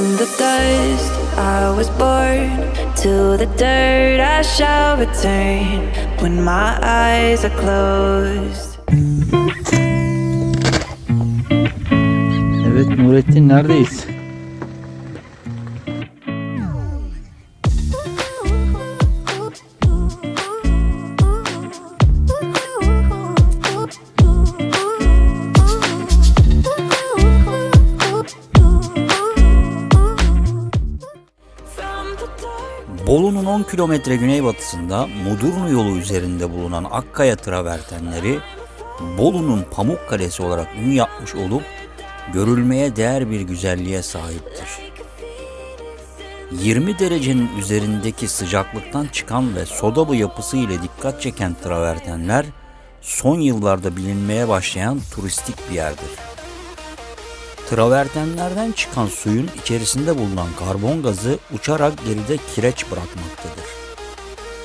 From the dust I was born, to the dirt I shall return when my eyes are closed. Evet Nurettin neredeyiz? Bolu'nun 10 kilometre güneybatısında Mudurnu yolu üzerinde bulunan Akkaya travertenleri Bolu'nun pamuk kalesi olarak ün yapmış olup görülmeye değer bir güzelliğe sahiptir. 20 derecenin üzerindeki sıcaklıktan çıkan ve sodalı yapısı ile dikkat çeken travertenler son yıllarda bilinmeye başlayan turistik bir yerdir. Travertenlerden çıkan suyun içerisinde bulunan karbon gazı uçarak geride kireç bırakmaktadır.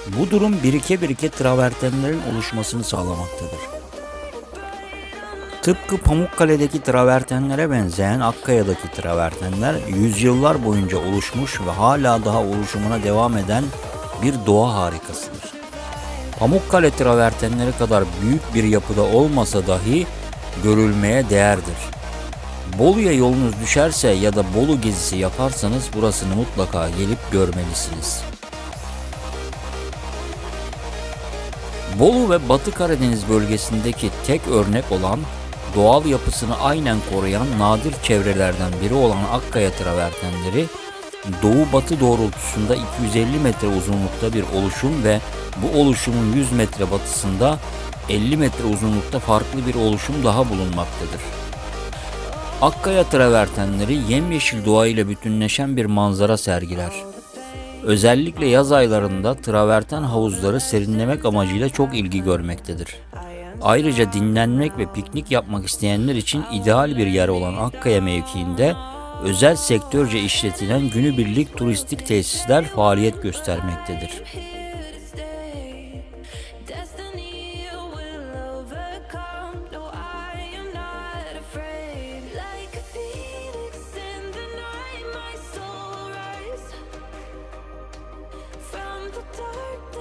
Bu durum birike birike travertenlerin oluşmasını sağlamaktadır. Tıpkı Pamukkale'deki travertenlere benzeyen Akkaya'daki travertenler yüzyıllar boyunca oluşmuş ve hala daha oluşumuna devam eden bir doğa harikasıdır. Pamukkale travertenleri kadar büyük bir yapıda olmasa dahi görülmeye değerdir. Bolu'ya yolunuz düşerse ya da Bolu gezisi yaparsanız burasını mutlaka gelip görmelisiniz. Bolu ve Batı Karadeniz bölgesindeki tek örnek olan doğal yapısını aynen koruyan nadir çevrelerden biri olan Akkaya travertenleri doğu-batı doğrultusunda 250 metre uzunlukta bir oluşum ve bu oluşumun 100 metre batısında 50 metre uzunlukta farklı bir oluşum daha bulunmaktadır. Akkaya travertenleri yemyeşil doğayla bütünleşen bir manzara sergiler. Özellikle yaz aylarında traverten havuzları serinlemek amacıyla çok ilgi görmektedir. Ayrıca dinlenmek ve piknik yapmak isteyenler için ideal bir yer olan Akkaya mevkiinde özel sektörce işletilen günübirlik turistik tesisler faaliyet göstermektedir. the dark